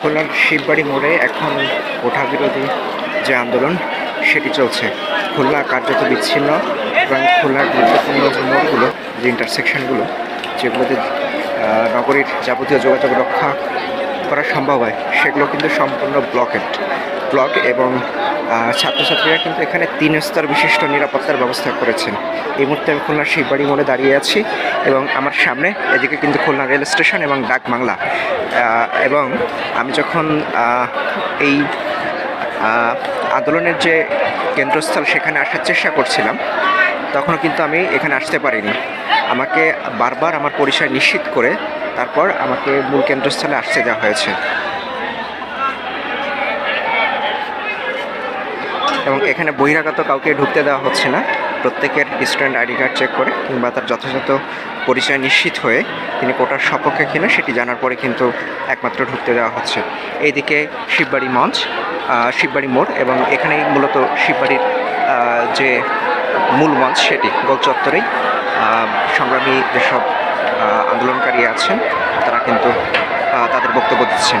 খুলনার শিববাড়ি মোড়ে এখন কোঠা বিরোধী যে আন্দোলন, সেটি চলছে। খুলনা কার্যত বিচ্ছিন্ন এবং খুলনার গুরুত্বপূর্ণ মোড়গুলো, যে ইন্টারসেকশনগুলো যেগুলোতে নগরীর যাবতীয় যোগাযোগ রক্ষা করা সম্ভব হয়, সেগুলো কিন্তু সম্পূর্ণ ব্লকেড ব্লক এবং ছাত্রছাত্রীরা কিন্তু এখানে তিন স্তর বিশিষ্ট নিরাপত্তার ব্যবস্থা করেছেন। এই মুহূর্তে আমি খুলনার শিববাড়ি মোড়ে দাঁড়িয়ে আছি এবং আমার সামনে, এদিকে কিন্তু খুলনা রেল স্টেশন এবং ডাক বাংলা। এবং আমি যখন এই আন্দোলনের যে কেন্দ্রস্থল সেখানে আসার চেষ্টা করছিলাম, তখনও কিন্তু আমি এখানে আসতে পারিনি। আমাকে বারবার আমার পরিচয় নিশ্চিত করে তারপর আমাকে মূল কেন্দ্রস্থলে আসতে দেওয়া হয়েছে। এবং এখানে বহিরাগত কাউকে ঢুকতে দেওয়া হচ্ছে না। প্রত্যেকের স্টুডেন্ট আইডি কার্ড চেক করে কিংবা তার যথাযথ পরিচয় নিশ্চিত হয়ে তিনি কোটার সপক্ষে কিনা সেটি জানার পরে কিন্তু একমাত্র ঢুকতে দেওয়া হচ্ছে। এইদিকে শিববাড়ি মঞ্চ শিববাড়ি মোড় এবং এখানেই মূলত শিববাড়ির যে মূল মঞ্চ সেটি গোল চত্বরেই সংগ্রামী যেসব আন্দোলনকারী আছেন, তারা কিন্তু তাদের বক্তব্য দিচ্ছেন।